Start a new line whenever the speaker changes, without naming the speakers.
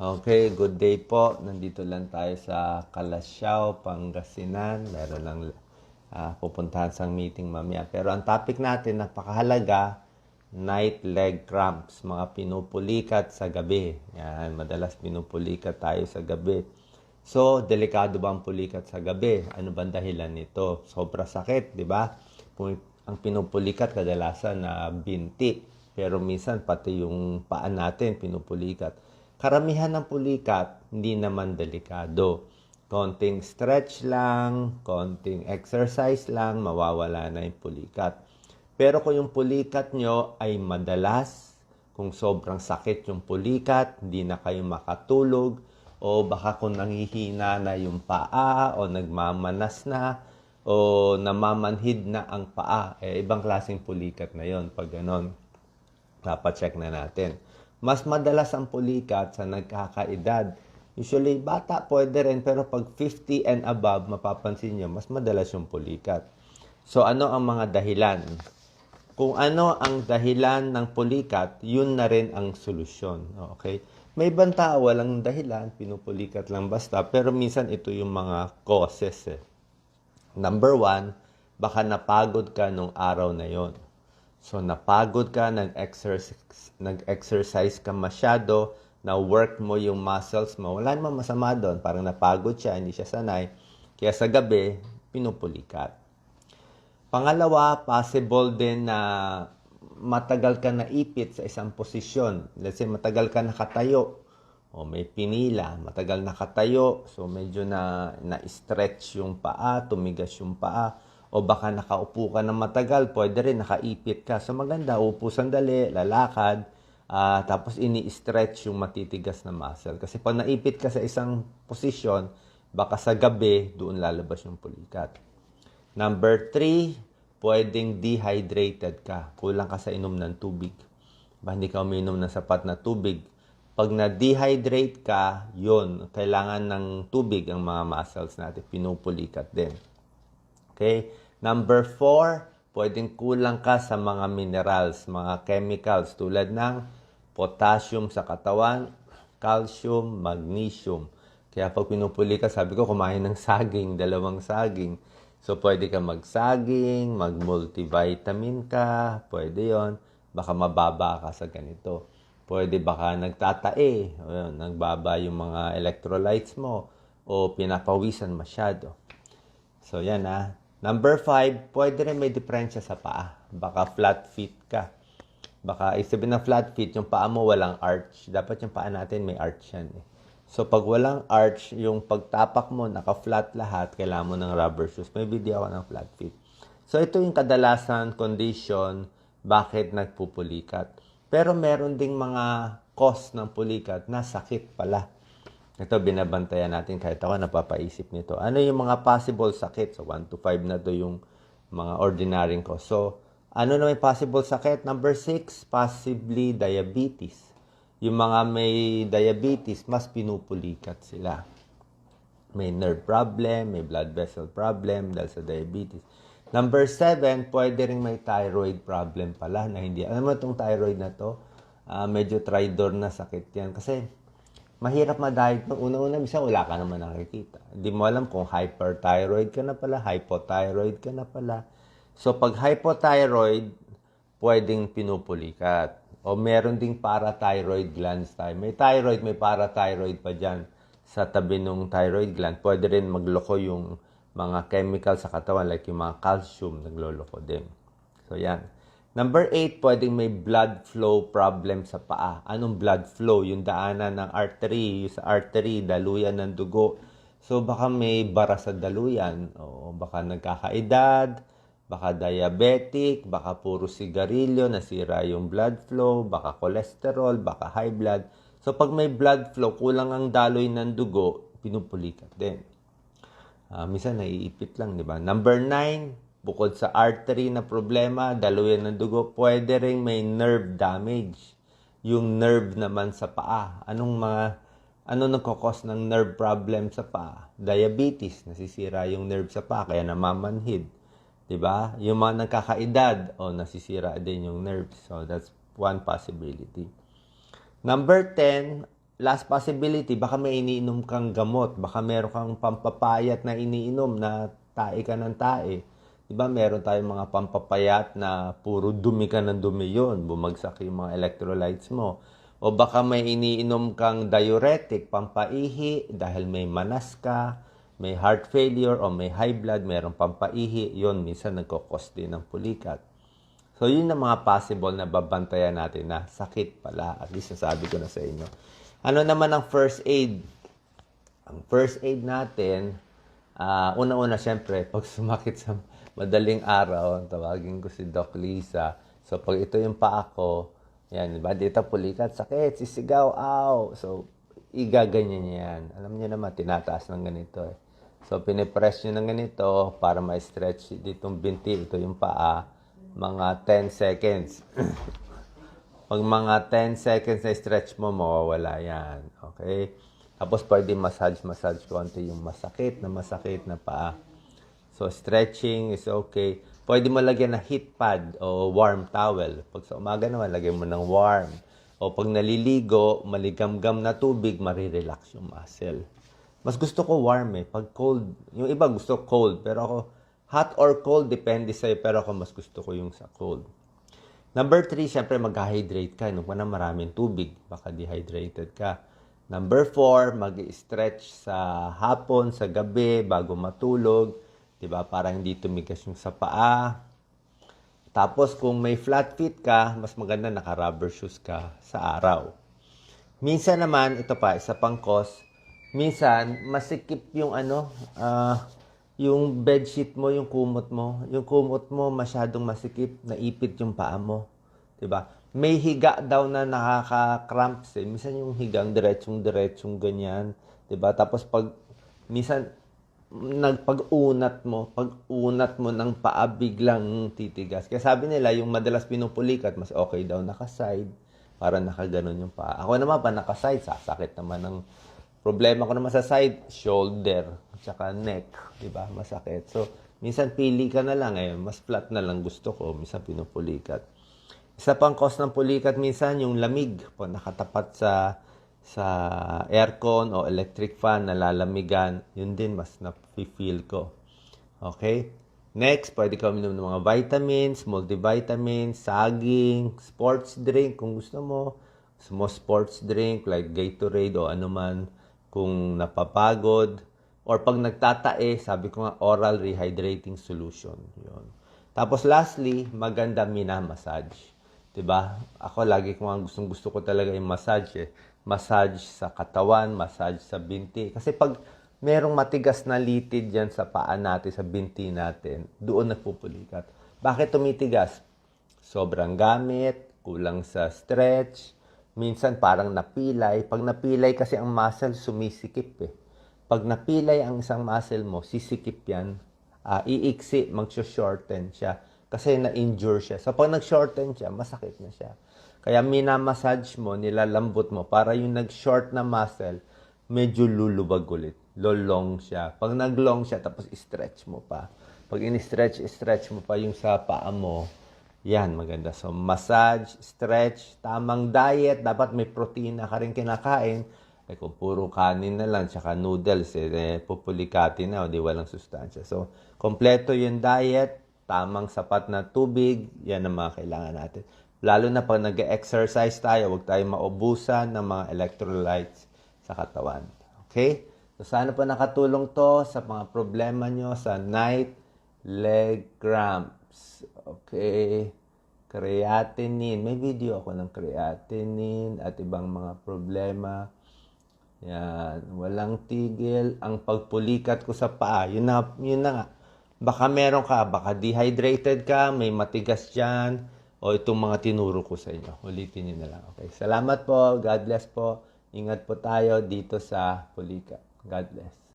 Okay, good day po. Nandito lang tayo sa Calasiao, Pangasinan. Meron lang ah, pupuntahan sa meeting mamaya. Pero ang topic natin, napakahalaga, night leg cramps, mga pinupulikat sa gabi. Yan, madalas pinupulikat tayo sa gabi. So, delikado ba ang pulikat sa gabi? Ano ba ang dahilan nito? Sobra sakit, di ba? Ang pinupulikat kadalasan na binti. Pero minsan pati yung paa natin pinupulikat. Karamihan ng pulikat, hindi naman delikado. Konting stretch lang, konting exercise lang, mawawala na yung pulikat. Pero kung yung pulikat nyo ay madalas, kung sobrang sakit yung pulikat, hindi na kayo makatulog, o baka kung nanghihina na yung paa, o nagmamanas na, o namamanhid na ang paa, eh, ibang klaseng pulikat na yon pag ganon. Papacheck na natin. Mas madalas ang pulikat sa nagkakaedad. Usually, bata pwede rin, pero pag 50 and above, mapapansin nyo, mas madalas yung pulikat. So, ano ang mga dahilan? Kung ano ang dahilan ng pulikat, yun na rin ang solusyon. Okay? May ibang tao, walang dahilan, pinupulikat lang basta, pero minsan ito yung mga causes. Eh. Number one, baka napagod ka nung araw na yon. So, napagod ka, nag-exercise, nag-exercise ka masyado, na work mo yung muscles mo. Wala namang masama doon. Parang napagod siya, hindi siya sanay. Kaya sa gabi, pinupulikat. Pangalawa, possible din na matagal ka na ipit sa isang posisyon. Let's say, matagal ka nakatayo. O may pinila, matagal nakatayo. So, medyo na, na-stretch yung paa, tumigas yung paa. O baka nakaupo ka na matagal, pwede rin nakaipit ka. So, maganda, upo sandali, lalakad. ah, tapos ini-stretch yung matitigas na muscle. Kasi pag naipit ka sa isang posisyon, baka sa gabi, doon lalabas yung pulikat. Number three, pwedeng dehydrated ka. Kulang ka sa inom ng tubig. Ba, hindi ka uminom ng sapat na tubig. Pag na-dehydrate ka, yun, kailangan ng tubig ang mga muscles natin. Pinupulikat din. Okay? Number four, pwedeng kulang ka sa mga minerals, mga chemicals tulad ng potassium sa katawan, calcium, magnesium. Kaya pag pinupuli ka, sabi ko, kumain ng saging, dalawang saging. So, pwede ka magsaging, mag-multivitamin ka, pwede yon Baka mababa ka sa ganito. Pwede baka nagtatae, ayun, nagbaba yung mga electrolytes mo, o pinapawisan masyado. So, yan ah. Number five, pwede rin may diferensya sa paa. Baka flat feet ka. Baka isipin na flat feet, yung paa mo walang arch. Dapat yung paa natin may arch yan eh. So, pag walang arch, yung pagtapak mo, naka-flat lahat, kailangan mo ng rubber shoes. May video ako ng flat feet. So, ito yung kadalasan condition bakit nagpupulikat. Pero meron ding mga cause ng pulikat na sakit pala. Ito, binabantayan natin kahit ako napapaisip nito. Ano yung mga possible sakit? So, 1 to 5 na to yung mga ordinary cause. So, ano na may possible sakit? Number 6, possibly diabetes. Yung mga may diabetes, mas pinupulikat sila. May nerve problem, may blood vessel problem dahil sa diabetes. Number 7, pwede rin may thyroid problem pala na hindi. Alam mo itong thyroid na to? Ah, medyo tridor na sakit yan. Kasi mahirap ma-diagnose. Una-una, bisa wala ka naman nakikita. Hindi mo alam kung hyperthyroid ka na pala, hypothyroid ka na pala. So, pag hypothyroid, pwedeng pinupulikat. O meron ding parathyroid glands tayo. May thyroid, may parathyroid pa dyan sa tabi ng thyroid gland. Pwede rin magloko yung mga chemical sa katawan like yung mga calcium, nagloloko din. So, yan. Number 8, pwedeng may blood flow problem sa paa. Anong blood flow? Yung daanan ng artery, sa artery, daluyan ng dugo. So, baka may bara sa daluyan. O baka nagkakaedad, baka diabetic, baka puro sigarilyo, nasira yung blood flow, baka cholesterol, baka high blood. So, pag may blood flow, kulang ang daloy ng dugo, pinupulikat din. Ah, minsan naiipit lang, di ba? Number 9, bukod sa artery na problema, daluyan ng dugo, pwede ring may nerve damage. Yung nerve naman sa paa. Anong mga ano nagkakos ng nerve problem sa paa? Diabetes, nasisira yung nerve sa paa, kaya namamanhid. 'Di ba? Yung mga nagkakaedad, o nasisira din yung nerves. So that's one possibility. Number 10, last possibility, baka may iniinom kang gamot, baka meron kang pampapayat na iniinom na tae ka ng tae. Di ba meron tayong mga pampapayat na puro dumi ka ng dumi yun, bumagsak yung mga electrolytes mo. O baka may iniinom kang diuretic, pampaihi, dahil may manas ka, may heart failure o may high blood, merong pampaihi, yun minsan nagkakos din ng pulikat. So, yun ang mga possible na babantayan natin na sakit pala. At least nasabi ko na sa inyo. Ano naman ang first aid? Ang first aid natin, ah, una-una syempre, pag sumakit sa madaling araw, tawagin ko si Doc Lisa. So, pag ito yung paa ko, yan, di ba? Dito pulikat, sakit, sisigaw, aw. So, igaganyan niya yan. Alam niyo naman, tinataas ng ganito eh. So, pinipress nyo ng ganito para ma-stretch ditong binti. Ito yung paa. Mga 10 seconds. Pag mga 10 seconds na stretch mo, mawawala yan. Okay? Tapos pwede massage-massage konti yung masakit na masakit na paa. So, stretching is okay. Pwede mo lagyan ng heat pad o warm towel. Pag sa umaga naman, lagyan mo ng warm. O pag naliligo, maligamgam na tubig, marirelax yung muscle. Mas gusto ko warm eh. Pag cold, yung iba gusto cold. Pero ako, hot or cold, depende sa'yo. Pero ako, mas gusto ko yung sa cold. Number three, syempre mag-hydrate ka. Nung na maraming tubig, baka dehydrated ka. Number four, mag-stretch sa hapon, sa gabi, bago matulog. 'Di ba Para hindi tumigas yung sa paa. Tapos kung may flat feet ka, mas maganda naka-rubber shoes ka sa araw. Minsan naman, ito pa, isa pang cause, minsan, masikip yung ano, ah, yung bedsheet mo, yung kumot mo, yung kumot mo masyadong masikip, naipit yung paa mo. 'Di ba? May higa daw na nakaka-cramps eh. Minsan yung higang diretsong-diretsong ganyan. 'Di ba? Tapos pag, minsan, nagpag-unat mo, pag-unat mo ng paa biglang titigas. Kaya sabi nila, yung madalas pinupulikat, mas okay daw naka-side para nakaganon yung paa. Ako naman pa naka-side, sasakit naman ng problema ko naman sa side, shoulder, tsaka neck, di ba? Masakit. So, minsan pili ka na lang eh, mas flat na lang gusto ko, minsan pinupulikat. Isa pang cause ng pulikat minsan yung lamig, po nakatapat sa sa aircon o electric fan, nalalamigan, yun din mas na-feel ko. Okay? Next, pwede ka uminom ng mga vitamins, multivitamins, saging, sports drink kung gusto mo. Mo sports drink like Gatorade o anuman kung napapagod. Or pag nagtatae, sabi ko nga, oral rehydrating solution. Yun. Tapos lastly, maganda minamassage. 'Di ba? Ako lagi ko nga gustong gusto ko talaga yung massage eh. Massage sa katawan, massage sa binti. Kasi pag merong matigas na litid diyan sa paa natin, sa binti natin, doon nagpupulikat. Bakit tumitigas? Sobrang gamit, kulang sa stretch, minsan parang napilay. Pag napilay kasi ang muscle, sumisikip eh. Pag napilay ang isang muscle mo, sisikip yan. Ah, iiksi, mag-shorten siya. Kasi na-injure siya. So, pag nag-shorten siya, masakit na siya. Kaya minamassage mo, nilalambot mo, para yung nag-short na muscle, medyo lulubag ulit. Lolong siya. Pag nag-long siya, tapos stretch mo pa. Pag in-stretch, stretch mo pa yung sa paa mo, yan, maganda. So, massage, stretch, tamang diet, dapat may protina ka rin kinakain. Eh, kung puro kanin na lang, tsaka noodles, eh, eh pupulikati na, o di walang sustansya. So, kompleto yung diet, tamang sapat na tubig, yan ang mga kailangan natin. Lalo na pag nag-exercise tayo, huwag tayo maubusan ng mga electrolytes sa katawan. Okay? So, sana po nakatulong to sa mga problema nyo sa night leg cramps. Okay? Creatinine. May video ako ng creatinine at ibang mga problema. Yan. Walang tigil. Ang pagpulikat ko sa paa. Yun na, yun na nga. Baka meron ka, baka dehydrated ka, may matigas dyan, o itong mga tinuro ko sa inyo. Ulitin nyo na lang. Okay. Salamat po. God bless po. Ingat po tayo dito sa Pulika. God bless.